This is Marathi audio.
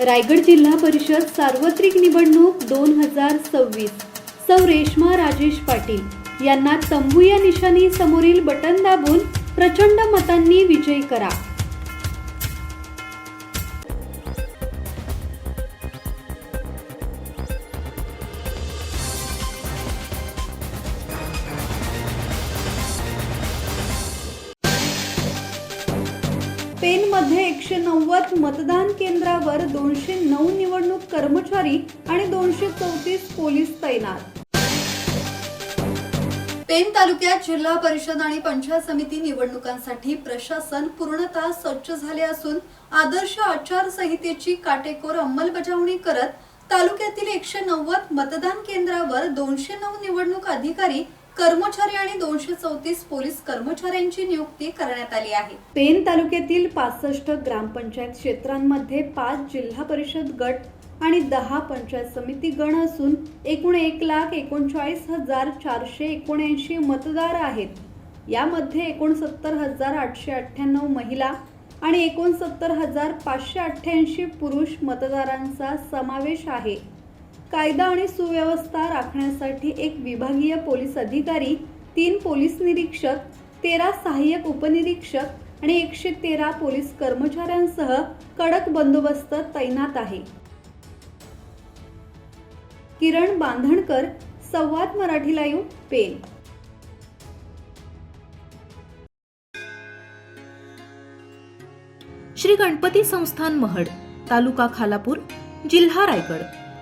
रायगड जिल्हा परिषद सार्वत्रिक निवडणूक दोन हजार सव्वीस. सौ रेश्मा राजेश पाटील यांना तंबू या निशाणी समोरील बटन दाबून प्रचंड मतांनी विजयी करा. पेनमध्ये एकशे नव्वद मतदान केंद्रावर दोनशे नऊ निवडणूक कर्मचारी आणि दोनशे चौतीस पोलीस तैनात. पेन तालुक्यात जिल्हा परिषद आणि पंचायत समिती निवडणुकांसाठी प्रशासन पूर्णतः सज्ज झाले असून आदर्श आचारसंहितेची काटेकोर अंमलबजावणी करत तालुक्यातील एकशे नव्वद मतदान केंद्रावर दोनशे नऊ निवडणूक अधिकारी कर्मचारी आणि दोनशे चौतीस पोलीस कर्मचाऱ्यांची नियुक्ती करण्यात आली आहे. पेन तालुक्यातील पासष्ट ग्रामपंचायत क्षेत्रांमध्ये पाच जिल्हा परिषद गट आणि दहा पंचायत समिती गण असून एकूण एक लाख एकोणचाळीस हजार चारशे एकोणऐंशी मतदार आहेत. यामध्ये एकोणसत्तर हजार आठशे अठ्ठ्याण्णव महिला आणि एकोणसत्तर हजार पाचशे अठ्ठ्याऐंशी पुरुष मतदारांचा समावेश आहे. कायदा आणि सुव्यवस्था राखण्यासाठी एक विभागीय पोलीस अधिकारी तीन पोलीस निरीक्षक तेरा सहाय्यक उपनिरीक्षक आणि एकशे तेरा पोलीस कर्मचाऱ्यांसह कडक बंदोबस्त तैनात आहे. किरण बांधणकर संवाद मराठी लाईव्ह पेन श्री गणपती संस्थान महड तालुका खालापूर जिल्हा रायगड.